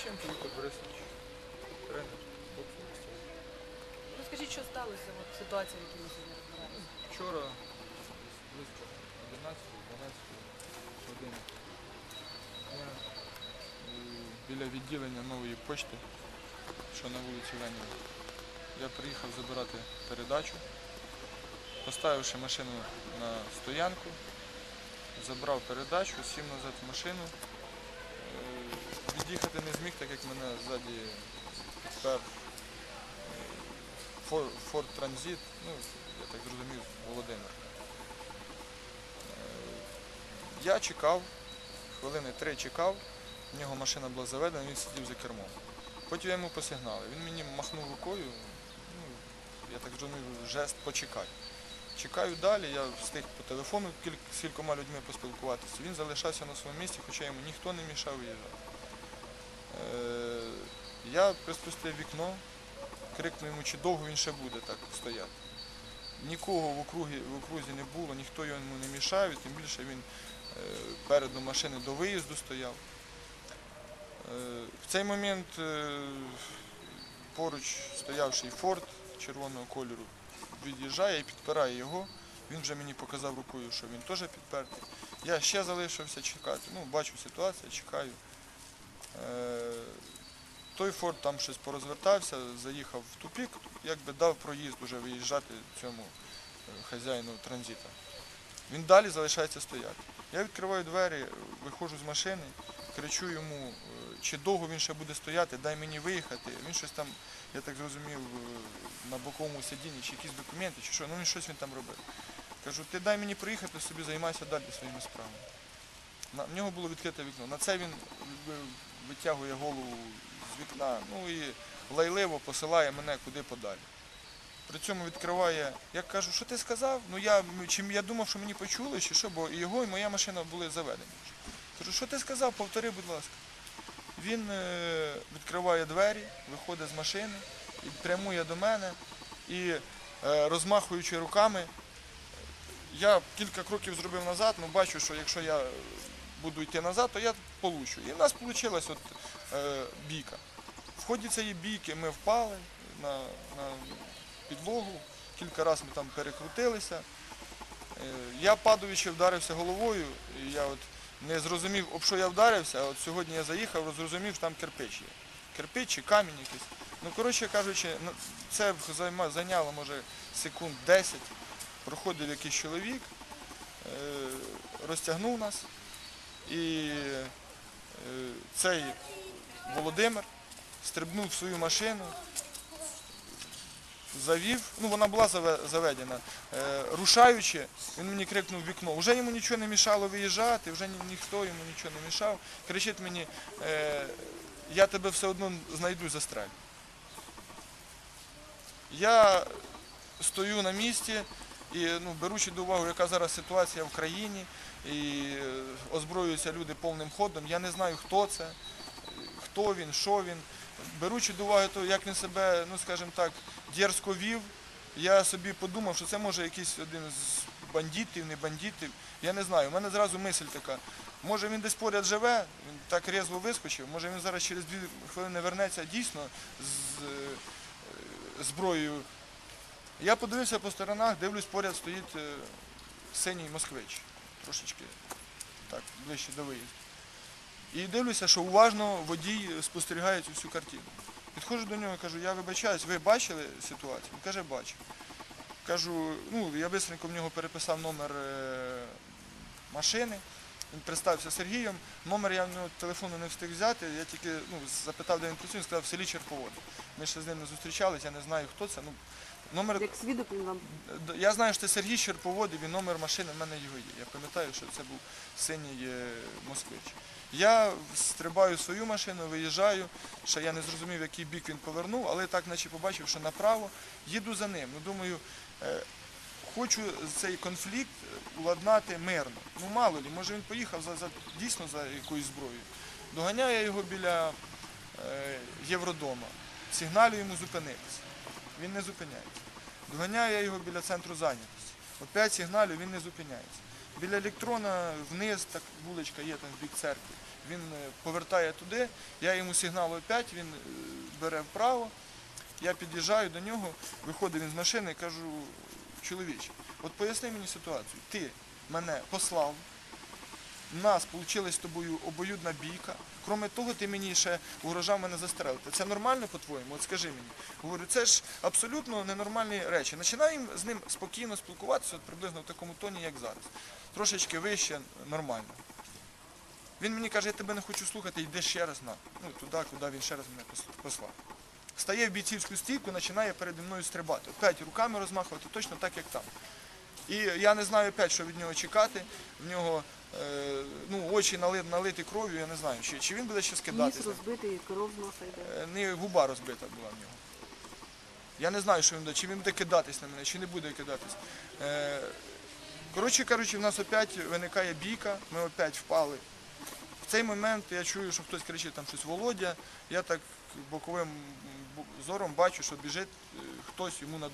Міщенко Віктор Борисович, тренер боксу. Розкажіть, що сталося, от ситуація, в якій ми сьогодні розбираємося. Вчора близько 11-12 години я біля відділення нової почти, що на вулиці Леніна, я приїхав забирати передачу, поставивши машину на стоянку, забрав передачу, сів назад в машину. Від'їхати не зміг, так як мене ззаді підпер Форд Транзит, ну, я так зрозумів, Володимир. Е, Я чекав, хвилини три чекав, в нього машина була заведена, він сидів за кермом. Потім я йому посигналив. Він мені махнув рукою, ну, я так зрозумів, жест почекай. Чекаю далі, я встиг по телефону з кількома людьми поспілкуватися. Він залишався на своєму місці, хоча йому ніхто не мішав виїжджати. Е, я приспустив вікно, крикнув йому, чи довго він ще буде так стояти. Нікого в округі, в окрузі не було, ніхто йому не мішав, і тим більше він е, переду машини до виїзду стояв. Е, в цей момент поруч стоявший форт червоного кольору від'їжджає і підпирає його. Він вже мені показав рукою, що він теж підпертий. Я ще залишився чекати. Ну, бачу ситуацію, чекаю. Е, той форт там щось порозвертався, заїхав в тупік, якби дав проїзд уже виїжджати цьому е, хазяїну транзита. Він далі залишається стояти. Я відкриваю двері, виходжу з машини, кричу йому, е, чи довго він ще буде стояти, дай мені виїхати. Він щось там, я так зрозумів, на боковому сидінні, чи якісь документи, чи що, ну він щось він там робив. Кажу, ти дай мені приїхати, собі займайся далі своїми справами. На, в нього було відкрите вікно. На це він витягує голову з вікна, ну і лайливо посилає мене куди подалі. При цьому відкриває, я кажу, що ти сказав? Ну я чим я думав, що мені почули, чи що, бо і його, і моя машина були заведені. Кажу, що ти сказав, повтори, будь ласка. Він е, відкриває двері, виходить з машини і прямує до мене і е, розмахуючи руками, я кілька кроків зробив назад, ну бачу, що якщо я буду йти назад, то я получу. І в нас вийшла е, бійка. В ході цієї бійки ми впали на, на підлогу, кілька разів ми там перекрутилися. Е, Я падаючи вдарився головою, і я от не зрозумів, об що я вдарився, а от сьогодні я заїхав, зрозумів, що там кирпич є. Кирпич чи камінь якийсь. Ну, коротше кажучи, ну, це зайняло, може, секунд 10. Проходив якийсь чоловік, е, розтягнув нас. І е, цей Володимир стрибнув в свою машину, завів, ну вона була заведена, е, рушаючи, він мені крикнув вікно. Вже йому нічого не мішало виїжджати, вже ніхто йому нічого не мішав. Кричить мені, е, я тебе все одно знайду застрелю. Я стою на місці і ну, беручи до уваги, яка зараз ситуація в країні, і озброюються люди повним ходом, я не знаю, хто це, хто він, що він. Беручи до уваги, то, як він себе, ну скажімо так, дерзко вів, я собі подумав, що це може якийсь один з бандитів, не бандитів. Я не знаю. У мене зразу мисль така. Може він десь поряд живе, він так різво вискочив, може він зараз через дві хвилини вернеться дійсно з е, зброєю. Я подивився по сторонах, дивлюсь, поряд стоїть е, синій москвич, трошечки так, ближче до виїзду. І дивлюся, що уважно водій спостерігає цю всю картину. Підходжу до нього і кажу, я вибачаюсь, ви бачили ситуацію? Він каже, бачив. Кажу, ну, я швидко в нього переписав номер е, машини. Він представився Сергієм. Номер я в нього телефону не встиг взяти. Я тільки ну, запитав, де він працює, він сказав, в селі Черповоди. Ми ще з ним не зустрічались, я не знаю, хто це. Ну, номер Як свідок він вам Я знаю, що це Сергій Щерповодів і номер машини в мене його є. Я пам'ятаю, що це був синій е, москвич. Я стрибаю свою машину, виїжджаю, ще я не зрозумів, в який бік він повернув, але так наче побачив, що направо, їду за ним. Ну, думаю, е, хочу цей конфлікт уладнати мирно. Ну мало лі, може він поїхав за, за, дійсно за якоюсь зброєю. Доганяю я його біля е, Євродома, сигналю йому зупинитися. Він не зупиняється. Доганяю я його біля центру зайнятості. Опять сигналю, він не зупиняється. Біля електрона вниз, так вуличка є там в бік церкви. Він е, повертає туди, я йому сигналю опять, він е, бере вправо. Я під'їжджаю до нього, виходить він з машини і кажу, чоловіче, от поясни мені ситуацію. Ти мене послав, у нас вийшла з тобою обоюдна бійка. Кроме того, ти мені ще угрожав мене застрелити. Це нормально по-твоєму? От скажи мені. Говорю, це ж абсолютно ненормальні речі. Починаємо з ним спокійно спілкуватися, от приблизно в такому тоні, як зараз. Трошечки вище, нормально. Він мені каже, я тебе не хочу слухати, йди ще раз на. Ну, туди, куди він ще раз мене послав. Стає в бійцівську стійку, починає переді мною стрибати. Опять руками розмахувати, точно так, як там. І я не знаю опять, що від нього чекати. В нього е, ну, очі нали, налиті кров'ю, я не знаю, чи, чи він буде ще Ніс розбитий, кров з носа йде. Е, Не губа розбита була в нього. Я не знаю, що він буде, чи він буде кидатись на мене, чи не буде кидатись. Е, коротше кажучи, в нас опять виникає бійка, ми опять впали. В цей момент я чую, що хтось кричить там щось Володя. Я так боковим зором бачу, що біжить хтось йому на